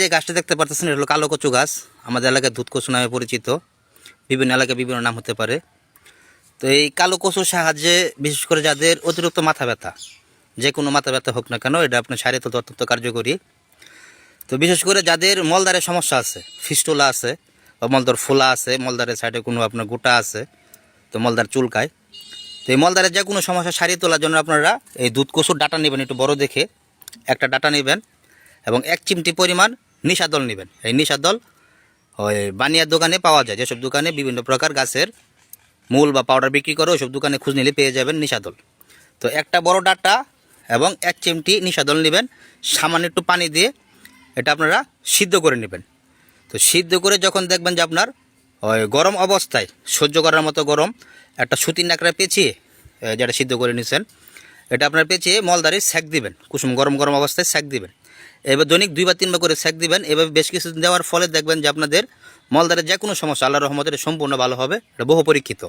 যে গাছটা দেখতে পারতেছেন, এটা হলো কালো কচু গাছ। আমাদের এলাকায় দুধ কচু নামে পরিচিত। বিভিন্ন এলাকায় বিভিন্ন নাম হতে পারে। তো এই কালো কচুর সাহায্যে, বিশেষ করে যাদের অতিরিক্ত মাথা ব্যথা, যে কোনো মাথা ব্যথা হোক না কেন, এটা আপনার শারীরিক অত্যন্ত কার্যকরী। তো বিশেষ করে যাদের মলদারের সমস্যা আছে, ফিস্টুলা আছে, বা মলদার ফোলা আছে মলদারের সাইডে কোনো আপনার গোটা আছে, তো মলদার চুলকায়। তো এই মলদারের যে কোনো সমস্যা সারিয়ে তোলার জন্য আপনারা এই দুধ কচুর ডাটা নেবেন, একটু বড় দেখে। একটা ডাটা নেবেন। এবং এক চিমটি পরিমাণ নিশাদল নেবেন। এই নিশাদল ওই বানিয়ার দোকানে পাওয়া যায়। যেসব দোকানে বিভিন্ন প্রকার গাছের মূল বা পাউডার বিক্রি করে ওইসব দোকানে খুঁজ নিলে পেয়ে যাবেন নিশাদল তো একটা বড় ডাটা এবং এক চিমটি নিশাদল নেবেন। সামান্য একটু পানি দিয়ে এটা আপনারা সিদ্ধ করে নেবেন। তো সিদ্ধ করে যখন দেখবেন যে আপনার ওই গরম অবস্থায়, সহ্য করার মতো গরম, একটা সুতির নাকড়া পেঁচিয়ে যেটা সিদ্ধ করে নিছেন, এটা আপনার পেঁচিয়ে মলদারে সেক দিবেন। কুসুম গরম গরম অবস্থায় সেক দিবেন। এবার দৈনিক দুই বা তিনবার করে সেক দিবেন। এভাবে বেশ কিছু দেওয়ার ফলে দেখবেন যে আপনাদের মলদারের যে কোনো সমস্যা আল্লাহ রহমতের সম্পূর্ণ ভালো হবে, এটা বহু পরীক্ষিত।